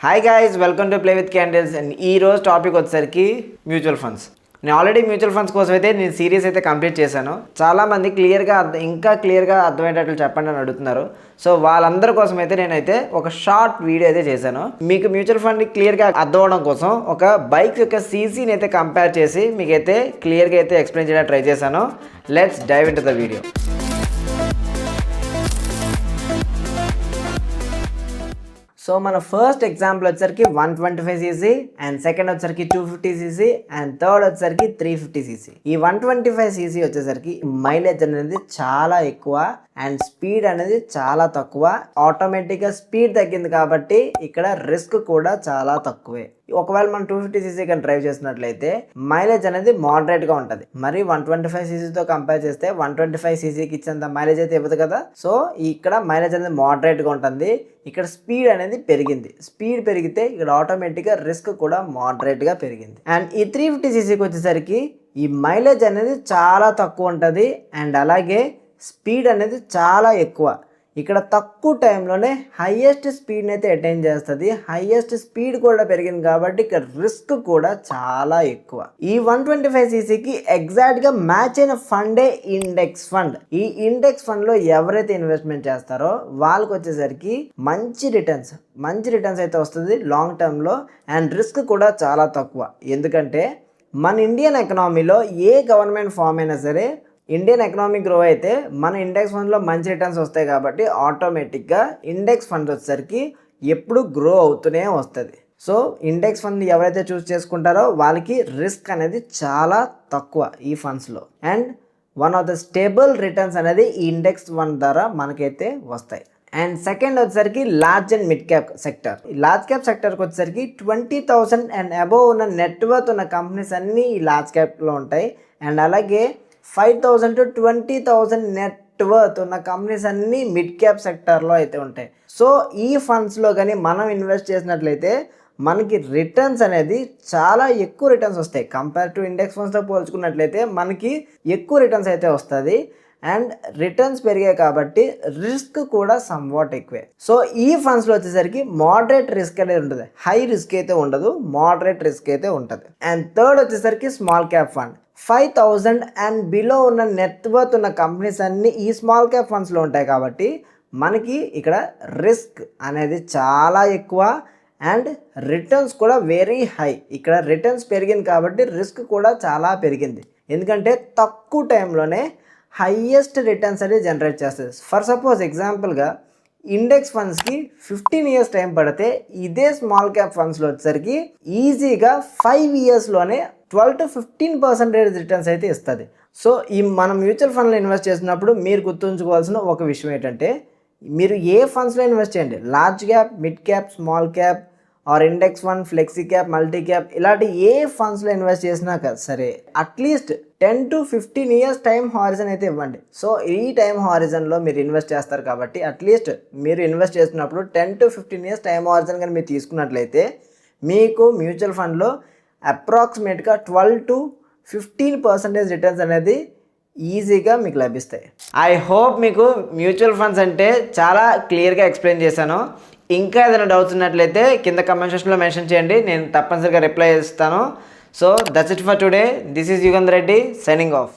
Hi guys welcome to play with candles and ఈ రోజు topic వచ్చేసరికి మ్యూచువల్ ఫండ్స్ నేను ఆల్రెడీ మ్యూచువల్ ఫండ్స్ కోసం అయితే నేను సిరీస్ అయితే కంప్లీట్ చేశాను. చాలామంది క్లియర్గా ఇంకా క్లియర్గా అర్థమయ్యేటట్లు చెప్పండి అని అడుగుతున్నారు. సో వాళ్ళందరి కోసం అయితే నేనైతే ఒక షార్ట్ వీడియో అయితే చేశాను. మీకు మ్యూచువల్ ఫండ్ క్లియర్గా అర్థం అవడం కోసం ఒక బైక్ యొక్క సీసీని అయితే కంపేర్ చేసి మీకైతే క్లియర్గా అయితే ఎక్స్ప్లెయిన్ చేయడానికి ట్రై చేశాను. Let's dive into the video so మన ఫస్ట్ ఎగ్జాంపుల్ వచ్చరికి one twenty five CC and second వచ్చరికి two fifty CC and third వచ్చరికి త్రీ ఫిఫ్టీ సీసీ ఈ వన్ ట్వంటీ ఫైవ్ సీసీ వచ్చేసరికి మైలేజ్ అనేది చాలా ఎక్కువ అండ్ స్పీడ్ అనేది చాలా తక్కువ. ఆటోమేటిక్గా స్పీడ్ తగ్గింది కాబట్టి ఇక్కడ రిస్క్ కూడా చాలా తక్కువే. ఒకవేళ మనం టూ ఫిఫ్టీ సీసీ కానీ డ్రైవ్ చేసినట్లయితే మైలేజ్ అనేది మోడరేట్గా ఉంటుంది. మరి వన్ ట్వంటీ ఫైవ్ సీసీతో కంపేర్ చేస్తే వన్ ట్వంటీ ఫైవ్ సీసీకి ఇచ్చేంత మైలేజ్ అయితే ఇవ్వదు కదా? సో ఇక్కడ మైలేజ్ అనేది మోడరేట్గా ఉంటుంది. ఇక్కడ స్పీడ్ అనేది పెరిగింది. స్పీడ్ పెరిగితే ఇక్కడ ఆటోమేటిక్గా రిస్క్ కూడా మోడరేట్గా పెరిగింది. అండ్ ఈ త్రీ ఫిఫ్టీ సీసీకి వచ్చేసరికి ఈ మైలేజ్ అనేది చాలా తక్కువ ఉంటుంది. అండ్ అలాగే స్పీడ్ అనేది చాలా ఎక్కువ. ఇక్కడ తక్కువ టైంలోనే హయ్యెస్ట్ స్పీడ్ని అయితే అటైన్ చేస్తుంది. హయ్యెస్ట్ స్పీడ్ కూడా పెరిగింది కాబట్టి ఇక్కడ రిస్క్ కూడా చాలా ఎక్కువ. ఈ వన్ ట్వంటీ ఫైవ్ సీసీకి ఎగ్జాక్ట్గా మ్యాచ్ అయిన ఫండే ఇండెక్స్ ఫండ్ ఈ ఇండెక్స్ ఫండ్లో ఎవరైతే ఇన్వెస్ట్మెంట్ చేస్తారో వాళ్ళకి వచ్చేసరికి మంచి రిటర్న్స్ మంచి రిటర్న్స్ అయితే వస్తుంది లాంగ్ టర్మ్లో అండ్ రిస్క్ కూడా చాలా తక్కువ. ఎందుకంటే మన ఇండియన్ ఎకనామీలో ఏ గవర్నమెంట్ ఫామ్ అయినా సరే ఇండియన్ ఎకనామిక్ గ్రో అయితే మన ఇండెక్స్ ఫండ్లో మంచి రిటర్న్స్ వస్తాయి కాబట్టి ఆటోమేటిక్గా ఇండెక్స్ ఫండ్ వచ్చేసరికి ఎప్పుడు గ్రో అవుతూనే వస్తుంది. సో ఇండెక్స్ ఫండ్ ఎవరైతే చూస్ చేసుకుంటారో వాళ్ళకి రిస్క్ అనేది చాలా తక్కువ ఈ ఫండ్స్లో. And one of the stable returns అనేది ఈ ఇండెక్స్ ఫండ్ ద్వారా మనకైతే వస్తాయి. అండ్ సెకండ్ వచ్చేసరికి large and mid cap sector. ఈ లార్జ్ క్యాప్ సెక్టర్కి వచ్చేసరికి ట్వంటీ థౌసండ్ అండ్ అబోవ్ ఉన్న నెట్వర్త్ ఉన్న కంపెనీస్ అన్నీ ఈ లార్జ్ క్యాప్లో ఉంటాయి. అండ్ అలాగే five thousand to twenty thousand net worth ఉన్న కంపెనీస్ అన్నీ మిడ్ క్యాప్ సెక్టార్లో అయితే ఉంటాయి. సో ఈ ఫండ్స్లో కానీ మనం ఇన్వెస్ట్ చేసినట్లయితే మనకి రిటర్న్స్ అనేది చాలా ఎక్కువ రిటర్న్స్ వస్తాయి. కంపేర్ టు ఇండెక్స్ ఫండ్స్తో పోల్చుకున్నట్లయితే మనకి ఎక్కువ రిటర్న్స్ అయితే వస్తుంది. అండ్ రిటర్న్స్ పెరిగాయి కాబట్టి రిస్క్ కూడా సమ్వాట్ ఎక్కువే. సో ఈ ఫండ్స్లో వచ్చేసరికి మోడరేట్ రిస్క్ అనేది ఉంటుంది. హై రిస్క్ అయితే ఉండదు మోడరేట్ రిస్క్ అయితే ఉంటుంది. అండ్ థర్డ్ వచ్చేసరికి small cap fund five thousand and below ఉన్న నెట్వర్త్ ఉన్న కంపెనీస్ అన్నీ ఈ స్మాల్ క్యాప్ ఫండ్స్లో ఉంటాయి కాబట్టి మనకి ఇక్కడ రిస్క్ అనేది చాలా ఎక్కువ అండ్ రిటర్న్స్ కూడా వెరీ హై ఇక్కడ రిటర్న్స్ పెరిగింది కాబట్టి రిస్క్ కూడా చాలా పెరిగింది. ఎందుకంటే తక్కువ టైంలోనే హయ్యెస్ట్ రిటర్న్స్ అనేది జనరేట్ చేస్తుంది. ఫర్ సపోజ్ ఎగ్జాంపుల్గా ఇండెక్స్ ఫండ్స్కి ఫిఫ్టీన్ ఇయర్స్ టైం పడితే ఇదే స్మాల్ క్యాప్ ఫండ్స్లో వచ్చేసరికి ఈజీగా five ఇయర్స్లోనే twelve to fifteen percentage returns అయితే ఇస్తుంది. సో ఈ మనం మ్యూచువల్ ఫండ్లో ఇన్వెస్ట్ చేసినప్పుడు మీరు గుర్తుంచుకోవాల్సిన ఒక విషయం ఏంటంటే మీరు ఏ ఫండ్స్లో ఇన్వెస్ట్ చేయండి large cap mid cap small cap or index fund flexi cap multi cap ఇలాంటి ఏ ఫండ్స్లో ఇన్వెస్ట్ చేసినాక సరే at least ten to fifteen years time horizon అయితే ఇవ్వండి. సో ఈ టైం హారిజన్లో మీరు ఇన్వెస్ట్ చేస్తారు కాబట్టి అట్లీస్ట్ మీరు ఇన్వెస్ట్ చేస్తున్నప్పుడు ten to fifteen years time horizon కానీ మీరు తీసుకున్నట్లయితే మీకు మ్యూచువల్ ఫండ్లో అప్రాక్సిమేట్గా twelve to fifteen percentage returns అనేది ఈజీగా మీకు లభిస్తాయి. ఐ హోప్ మీకు మ్యూచువల్ ఫండ్స్ అంటే చాలా క్లియర్గా ఎక్స్ప్లెయిన్ చేశాను. ఇంకా ఏదైనా డౌట్స్ ఉన్నట్లయితే కింద కమెంట్ సెక్షన్లో మెన్షన్ చేయండి. నేను తప్పనిసరిగా రిప్లై చేస్తాను. So that's it for today this is Yugandh Reddy signing off